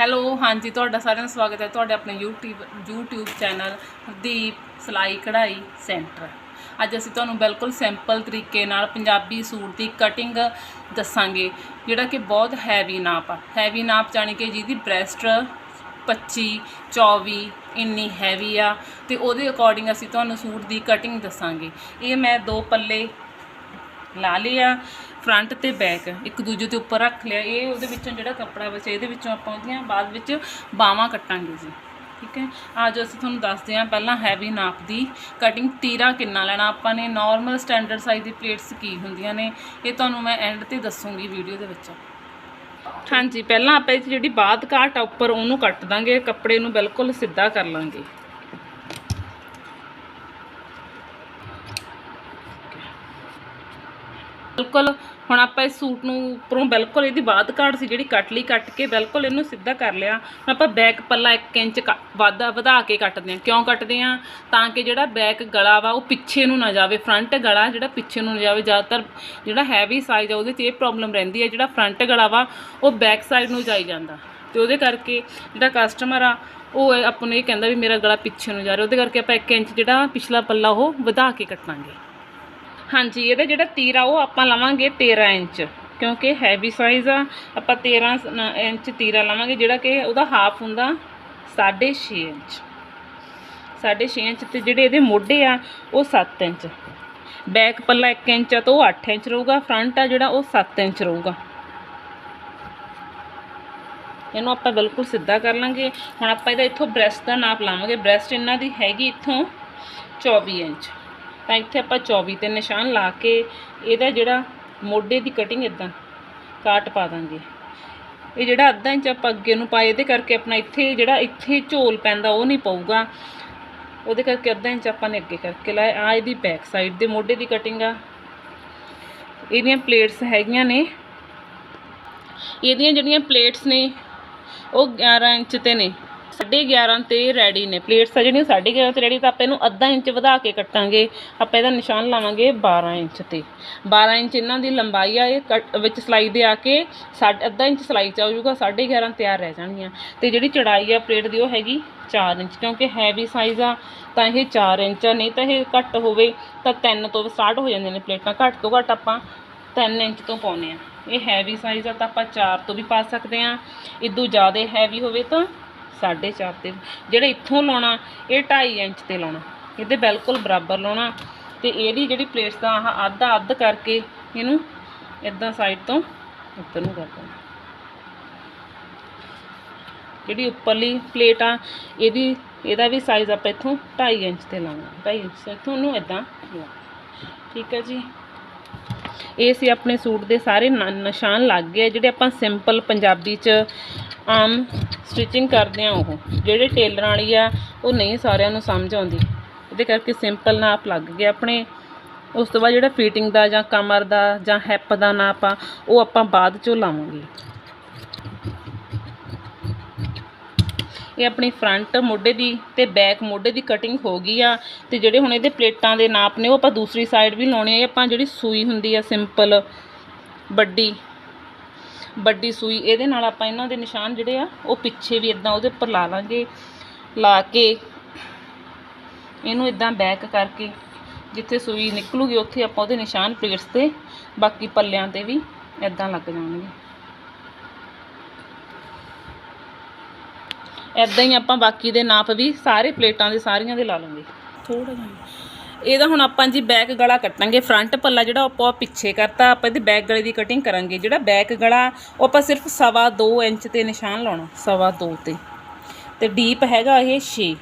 Hello, ਹਾਂਜੀ, ਤੁਹਾਡਾ ਸਾਰਿਆਂ ਦਾ ਸਵਾਗਤ ਹੈ ਤੁਹਾਡੇ ਆਪਣੇ YouTube YouTube ਚੈਨਲ ਹਰਦੀਪ ਸਿਲਾਈ ਕਢਾਈ ਸੈਂਟਰ ਅੱਜ ਅਸੀਂ ਤੁਹਾਨੂੰ ਬਿਲਕੁਲ ਸਿੰਪਲ ਤਰੀਕੇ ਨਾਲ ਪੰਜਾਬੀ ਸੂਟ ਦੀ ਕਟਿੰਗ ਦੱਸਾਂਗੇ, ਜਿਹੜਾ ਕਿ ਬਹੁਤ ਹੈਵੀ ਨਾਪ ਆ। ਹੈਵੀ ਨਾਪ ਜਾਣੀ ਕਿ ਜਿਹਦੀ ਬ੍ਰੈਸਟ 25 24 ਇੰਨੀ ਹੈਵੀ ਆ ਤੇ ਉਹਦੇ ਅਕੋਰਡਿੰਗ ਅਸੀਂ ਤੁਹਾਨੂੰ ਸੂਟ ਦੀ ਕਟਿੰਗ ਦੱਸਾਂਗੇ। ਇਹ ਮੈਂ ਦੋ ਪੱਲੇ ਲਾ ਲਿਆ ਫਰੰਟ ਤੇ ਬੈਕ ਇੱਕ ਦੂਜੇ ਦੇ ਉੱਪਰ ਰੱਖ ਲਿਆ। ਇਹ ਉਹਦੇ ਵਿੱਚੋਂ ਜਿਹੜਾ ਕੱਪੜਾ ਬਚੇ ਇਹਦੇ ਵਿੱਚੋਂ ਆਪਾਂ ਉਹਦੀਆਂ ਬਾਅਦ ਵਿੱਚ ਬਾਹਾਂ ਕੱਟਾਂਗੇ ਜੀ। ਠੀਕ ਹੈ? ਅੱਜ ਅਸੀਂ ਤੁਹਾਨੂੰ ਦੱਸਦੇ ਹਾਂ, ਪਹਿਲਾਂ ਹੈਵੀ ਨਾਪ ਦੀ ਕਟਿੰਗ ਤੀਰਾ ਕਿੰਨਾ ਲੈਣਾ ਆਪਾਂ ਨੇ। ਨਾਰਮਲ ਸਟੈਂਡਰਡ ਸਾਈਜ਼ ਦੀ ਪਲੇਟਸ ਕੀ ਹੁੰਦੀਆਂ ਨੇ, ਇਹ ਤੁਹਾਨੂੰ ਮੈਂ ਐਂਡ ਤੇ ਦੱਸੂਗੀ ਵੀਡੀਓ ਦੇ ਵਿੱਚ। ਹਾਂਜੀ, ਪਹਿਲਾਂ ਆਪਾਂ ਇਹ ਜਿਹੜੀ ਬਾਅਦ ਘਾਟ ਆ, ਉੱਪਰ ਉਹਨੂੰ ਕੱਟ ਦਾਂਗੇ, ਕੱਪੜੇ ਨੂੰ ਬਿਲਕੁਲ ਸਿੱਧਾ ਕਰ ਲਾਂਗੇ। ਬਿਲਕੁਲ ਹੁਣ ਆਪਾਂ ਇਸ ਸੂਟ ਨੂੰ ਉੱਪਰੋਂ ਬਿਲਕੁਲ ਇਹਦੀ ਬਾਅਦ ਕਾਟ ਸੀ, ਜਿਹੜੀ ਕੱਟ ਲਈ ਕੱਟ ਕੇ ਬਿਲਕੁਲ ਇਹਨੂੰ ਸਿੱਧਾ ਕਰ ਲਿਆ। ਹੁਣ ਆਪਾਂ ਬੈਕ ਪੱਲਾ 1 ਇੰਚ ਕ- ਵਾਧਾ ਵਧਾ ਕੇ ਕੱਟਦੇ ਹਾਂ। ਕਿਉਂ ਕੱਟਦੇ ਹਾਂ? ਤਾਂ ਕਿ ਜਿਹੜਾ ਬੈਕ ਗਲਾ ਵਾ, ਉਹ ਪਿੱਛੇ ਨੂੰ ਨਾ ਜਾਵੇ। ਫਰੰਟ ਗਲਾ ਜਿਹੜਾ ਪਿੱਛੇ ਨੂੰ ਨਾ ਜਾਵੇ। ਜ਼ਿਆਦਾਤਰ ਜਿਹੜਾ ਹੈਵੀ ਸਾਈਜ਼ ਆ, ਉਹਦੇ 'ਚ ਇਹ ਪ੍ਰੋਬਲਮ ਰਹਿੰਦੀ ਹੈ। ਜਿਹੜਾ ਫਰੰਟ ਗਲਾ ਵਾ, ਉਹ ਬੈਕ ਸਾਈਡ ਨੂੰ ਜਾਈ ਜਾਂਦਾ। ਤੇ ਉਹਦੇ ਕਰਕੇ ਜਿਹੜਾ ਕਸਟਮਰ ਆ, ਉਹ ਆਪਾਂ ਨੂੰ ਇਹ ਕਹਿੰਦਾ ਵੀ ਮੇਰਾ ਗਲਾ ਪਿੱਛੇ ਨੂੰ ਜਾ ਰਿਹਾ। ਉਹਦੇ ਕਰਕੇ ਆਪਾਂ 1 ਇੰਚ ਜਿਹੜਾ ਪਿਛਲਾ ਪੱਲਾ, ਉਹ ਵਧਾ ਕੇ ਕੱਟਾਂਗੇ। ਹਾਂਜੀ, ਇਹਦਾ ਜਿਹੜਾ ਤੀਰਾ ਉਹ ਆਪਾਂ ਲਵਾਂਗੇ 13 ਇੰਚ, ਕਿਉਂਕਿ ਹੈਵੀ ਸਾਈਜ਼ ਆ, ਆਪਾਂ 13 ਇੰਚ ਤੀਰਾ ਲਵਾਂਗੇ, ਜਿਹੜਾ ਕਿ ਉਹਦਾ ਹਾਫ ਹੁੰਦਾ 6.5 ਇੰਚ। 6.5 ਇੰਚ ਤੇ ਜਿਹੜੇ ਇਹਦੇ ਮੋਢੇ ਆ, ਉਹ 7 ਇੰਚ। ਬੈਕ ਪੱਲਾ 1 ਇੰਚ ਆ ਤਾਂ ਉਹ 8 ਇੰਚ ਰਹੂਗਾ ਫਰੰਟ ਆ ਜਿਹੜਾ ਉਹ 7 ਇੰਚ ਰਹੂਗਾ। ਇਹਨੂੰ ਆਪਾਂ ਬਿਲਕੁਲ ਸਿੱਧਾ ਕਰ ਲਾਂਗੇ। ਹੁਣ ਆਪਾਂ ਇਹਦਾ ਇੱਥੋਂ ਬ੍ਰੈਸਟ ਦਾ ਨਾਪ ਲਾਵਾਂਗੇ। ਬ੍ਰੈਸਟ ਇਹਨਾਂ ਦੀ ਹੈਗੀ ਇੱਥੋਂ 24 ਇੰਚ। ਤਾਂ ਇੱਥੇ ਆਪਾਂ 24 ਤੇ ਨਿਸ਼ਾਨ ਲਾ ਕੇ ਇਹਦਾ ਜਿਹੜਾ ਮੋਢੇ ਦੀ ਕਟਿੰਗ ਇਦਾਂ ਕਾਟ ਪਾ ਦਾਂਗੇ। ਇਹ ਜਿਹੜਾ ਅੱਧਾ ਇੰਚ ਆਪਾਂ ਅੱਗੇ ਨੂੰ ਪਾਏ, ਇਹਦੇ ਕਰਕੇ ਆਪਣਾ ਇੱਥੇ ਜਿਹੜਾ ਇੱਥੇ ਝੋਲ ਪੈਂਦਾ, ਉਹ ਨਹੀਂ ਪਊਗਾ। ਉਹਦੇ ਕਰਕੇ ਅੱਧਾ ਇੰਚ ਆਪਾਂ ਨੇ ਅੱਗੇ ਕਰਕੇ ਲਾਇਆ। ਆ ਇਹਦੀ ਬੈਕ ਸਾਈਡ ਦੇ ਮੋਢੇ ਦੀ ਕਟਿੰਗ ਆ। ਇਹਦੀਆਂ ਪਲੇਟਸ ਹੈਗੀਆਂ ਨੇ। ਇਹਦੀਆਂ ਜਿਹੜੀਆਂ ਪਲੇਟਸ ਨੇ, ਉਹ 11 ਇੰਚ ਤੇ ਨੇ। 11.5 ਤੇ ਰੈਡੀ ਨੇ। ਪਲੇਟਸ ਆ ਜਿਹੜੀਆਂ 11.5 ਤੇ ਰੈਡੀ ਤਾਂ ਆਪਾਂ ਇਹਨੂੰ ਅੱਧਾ ਇੰਚ ਵਧਾ ਕੇ ਕੱਟਾਂਗੇ। ਆਪਾਂ ਇਹਦਾ ਨਿਸ਼ਾਨ ਲਾਵਾਂਗੇ 12 ਇੰਚ ਤੇ। 12 ਇੰਚ ਇਹਨਾਂ ਦੀ ਲੰਬਾਈ ਆ, ਇਹ ਕੱਟ ਵਿੱਚ ਸਲਾਈ ਦੇ ਆ ਕੇ ਸਾਢੇ ਅੱਧਾ ਇੰਚ ਸਲਾਈ ਚ ਆ ਜਾਊਗਾ 11.5 ਤਿਆਰ ਰਹਿ ਜਾਣਗੀਆਂ। ਤੇ ਜਿਹੜੀ ਚੜਾਈ ਆ ਪਲੇਟ ਦੀ ਉਹ ਹੈਗੀ 4 ਇੰਚ, ਕਿਉਂਕਿ ਹੈਵੀ ਸਾਈਜ਼ ਆ, ਤਾਂ ਇਹ 4 ਇੰਚ ਆ। ਨਹੀਂ ਤਾਂ ਇਹ ਘੱਟ ਹੋਵੇ ਤਾਂ 3 ਤੋਂ ਸਟਾਰਟ ਹੋ ਜਾਂਦੀਆਂ ਨੇ ਪਲੇਟਾਂ ਘੱਟ ਤੋਂ ਘੱਟ ਆਪਾਂ 3 ਇੰਚ ਤੋਂ ਪਾਉਨੇ ਆ। ਇਹ ਹੈਵੀ ਸਾਈਜ਼ ਆ ਤਾਂ ਆਪਾਂ 4 ਤੋਂ ਵੀ ਪਾ ਸਕਦੇ ਆ। ਇਦੋਂ ਜ਼ਿਆਦਾ ਹੈਵੀ ਹੋਵੇ ਤਾਂ 4.5 ਤੇ। ਜਿਹੜਾ ਇੱਥੋਂ ਲਾਉਣਾ, ਇਹ 2.5 ਇੰਚ ਤੇ ਲਾਉਣਾ। ਇਹਦੇ ਬਿਲਕੁਲ ਬਰਾਬਰ ਲਾਉਣਾ। ਤੇ ਇਹਦੀ ਜਿਹੜੀ ਪਲੇਟਸ ਦਾ ਆਹ ਅੱਧਾ ਅੱਧ ਕਰਕੇ ਇਹਨੂੰ ਇਦਾਂ ਸਾਈਡ ਤੋਂ ਉੱਪਰ ਨੂੰ ਕਰ ਦੇਣਾ। ਜਿਹੜੀ ਉੱਪਰਲੀ ਪਲੇਟ ਆ, ਇਹਦੀ, ਇਹਦਾ ਵੀ ਸਾਈਜ਼ ਆਪਾਂ ਇੱਥੋਂ 2.5 ਇੰਚ ਤੇ ਲਾਉਣਾ। 2.5 ਇੰਚ ਇੱਥੋਂ ਨੂੰ ਇਦਾਂ ਠੀਕ ਹੈ ਜੀ? ਇਹ ਸੀ ਆਪਣੇ ਸੂਟ ਦੇ ਸਾਰੇ ਨ- ਨਿਸ਼ਾਨ ਲੱਗ ਗਏ ਜਿਹੜੇ ਆਪਾਂ ਸਿੰਪਲ ਪੰਜਾਬੀ ਚ ਆਮ ਸਟਿਚਿੰਗ ਕਰਦੇ ਆ ਉਹ। ਜਿਹੜੇ ਟੇਲਰਾਂ ਵਾਲੀ ਆ, ਉਹ ਨਹੀਂ ਸਾਰਿਆਂ ਨੂੰ ਸਮਝ ਆਉਂਦੀ। ਇਹਦੇ ਕਰਕੇ ਸਿੰਪਲ ਨਾਪ ਲੱਗ ਗਿਆ ਆਪਣੇ। ਉਸ ਤੋਂ ਬਾਅਦ ਜਿਹੜਾ ਫਿਟਿੰਗ ਦਾ ਜਾਂ ਕਮਰ ਦਾ ਜਾਂ ਹੈਪ ਦਾ ਨਾਪ ਆ ਉਹ ਆਪਾਂ ਬਾਅਦ ਚੋਂ ਲਾਵਾਂਗੇ। ਇਹ ਆਪਣੀ ਫਰੰਟ ਮੋਢੇ ਦੀ ਤੇ ਬੈਕ ਮੋਢੇ ਦੀ ਕਟਿੰਗ ਹੋ ਗਈ ਆ। ਤੇ ਜਿਹੜੇ ਹੁਣ ਇਹਦੇ ਪਲੇਟਾਂ ਦੇ ਨਾਪ ਨੇ, ਉਹ ਆਪਾਂ ਦੂਸਰੀ ਸਾਈਡ ਵੀ ਲਾਉਣੇ ਆ। ਆਪਾਂ ਜਿਹੜੀ ਸੂਈ ਹੁੰਦੀ ਆ ਸਿੰਪਲ ਵੱਡੀ ਵੱਡੀ ਸੂਈ, ਇਹਦੇ ਨਾਲ ਆਪਾਂ ਇਹਨਾਂ ਦੇ ਨਿਸ਼ਾਨ ਜਿਹੜੇ ਆ, ਉਹ ਪਿੱਛੇ ਵੀ ਇਦਾਂ ਉਹਦੇ ਉੱਪਰ ਲਾ ਲਾਂਗੇ, ਲਾ ਕੇ ਇਹਨੂੰ ਇਦਾਂ ਬੈਕ ਕਰਕੇ ਜਿੱਥੇ ਸੂਈ ਨਿਕਲੂਗੀ, ਉੱਥੇ ਆਪਾਂ ਉਹਦੇ ਨਿਸ਼ਾਨ ਪਲੇਟਸ ਤੇ, ਬਾਕੀ ਪੱਲਿਆਂ ਤੇ ਵੀ ਇਦਾਂ ਲੱਗ ਜਾਣਗੇ। ਇਦਾਂ ਹੀ ਆਪਾਂ ਬਾਕੀ ਦੇ ਨਾਪ ਵੀ ਸਾਰੇ ਪਲੇਟਾਂ ਦੇ ਸਾਰੀਆਂ ਦੇ ਲਾ ਲਾਂਗੇ। ਥੋੜਾ ਜਿਹਾ। ਇਹਦਾ ਹੁਣ ਆਪਾਂ ਜੀ ਬੈਕ ਗਲਾ ਕੱਟਾਂਗੇ। ਫਰੰਟ ਪੱਲਾ ਜਿਹੜਾ ਆਪਾਂ ਪਿੱਛੇ ਕਰਤਾ, ਆਪਾਂ ਇਹਦੇ ਬੈਕ ਗਲੇ ਦੀ ਕਟਿੰਗ ਕਰਾਂਗੇ। ਜਿਹੜਾ ਬੈਕ ਗਲਾ, ਉਹ ਆਪਾਂ ਸਿਰਫ ਸਵਾ 2 ਇੰਚ ਤੇ ਨਿਸ਼ਾਨ ਲਾਉਣਾ, ਸਵਾ 2 ਤੇ। ਤੇ ਡੀਪ ਹੈਗਾ ਇਹ 6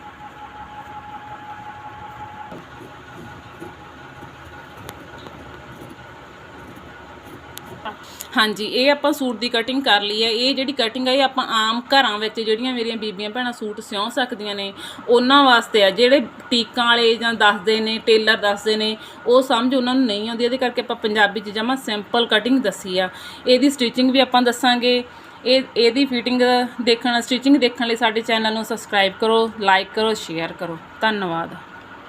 ਹਾਂਜੀ, ਇਹ ਆਪਾਂ ਸੂਟ ਦੀ ਕਟਿੰਗ ਕਰ ਲਈ ਹੈ। ਇਹ ਜਿਹੜੀ ਕਟਿੰਗ ਹੈ ਇਹ ਆਪਾਂ ਆਮ ਘਰਾਂ ਵਿੱਚ ਜਿਹੜੀਆਂ ਮੇਰੀਆਂ ਬੀਬੀਆਂ ਭੈਣਾਂ ਸੂਟ ਸਿਉਂ ਸਕਦੀਆਂ ਨੇ, ਉਹਨਾਂ ਵਾਸਤੇ ਆ। ਜਿਹੜੇ ਟੀਕਾਂ ਵਾਲੇ ਜਾਂ ਦੱਸਦੇ ਨੇ, ਟੇਲਰ ਦੱਸਦੇ ਨੇ, ਉਹ ਸਮਝ ਉਹਨਾਂ ਨੂੰ ਨਹੀਂ ਆਉਂਦੀ। ਇਹਦੇ ਕਰਕੇ ਆਪਾਂ ਪੰਜਾਬੀ 'ਚ ਜਮਾ ਸਿੰਪਲ ਕਟਿੰਗ ਦੱਸੀ ਆ। ਇਹਦੀ ਸਟਿਚਿੰਗ ਵੀ ਆਪਾਂ ਦੱਸਾਂਗੇ। ਇਹ, ਇਹਦੀ ਫਿਟਿੰਗ ਦੇਖਣ ਸਟਿਚਿੰਗ ਦੇਖਣ ਲਈ ਸਾਡੇ ਚੈਨਲ ਨੂੰ ਸਬਸਕ੍ਰਾਈਬ ਕਰੋ ਲਾਈਕ ਕਰੋ ਸ਼ੇਅਰ ਕਰੋ। ਧੰਨਵਾਦ।